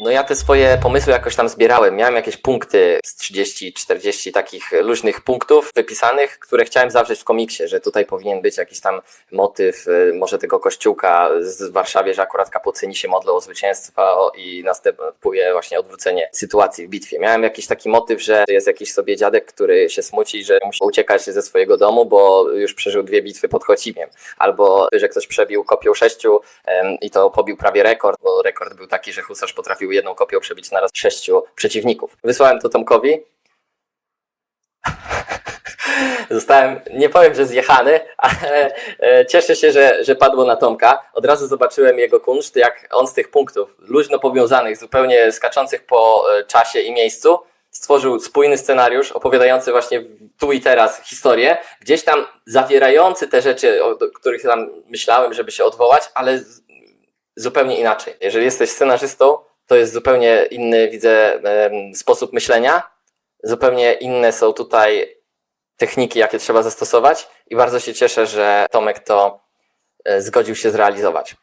No ja te swoje pomysły jakoś tam zbierałem. Miałem jakieś punkty z 30, 40 takich luźnych punktów wypisanych, które chciałem zawrzeć w komiksie, że tutaj powinien być jakiś tam motyw, y, może tego kościółka z Warszawie, że akurat kapucyni się modlą o zwycięstwo o- i następuje właśnie odwrócenie sytuacji w bitwie. Miałem jakiś taki motyw, że jest jakiś sobie dziadek, który się smuci, że musi uciekać ze swojego domu, bo już przeżył dwie bitwy pod Chocimiem. Albo, że ktoś przebił kopią sześciu i to pobił prawie rekord, bo rekord był taki, że husarz potrafił jedną kopią przebić naraz sześciu przeciwników. Wysłałem to Tomkowi. Zostałem, nie powiem, że zjechany, ale e, cieszę się, że, że padło na Tomka. Od razu zobaczyłem jego kunszt, jak on z tych punktów luźno powiązanych, zupełnie skaczących po e, czasie i miejscu, stworzył spójny scenariusz opowiadający właśnie tu i teraz historię, gdzieś tam zawierający te rzeczy, o których tam myślałem, żeby się odwołać, ale zupełnie inaczej. Jeżeli jesteś scenarzystą, to jest zupełnie inny, widzę, sposób myślenia. Zupełnie inne są tutaj techniki, jakie trzeba zastosować i bardzo się cieszę, że Tomek to e, zgodził się zrealizować.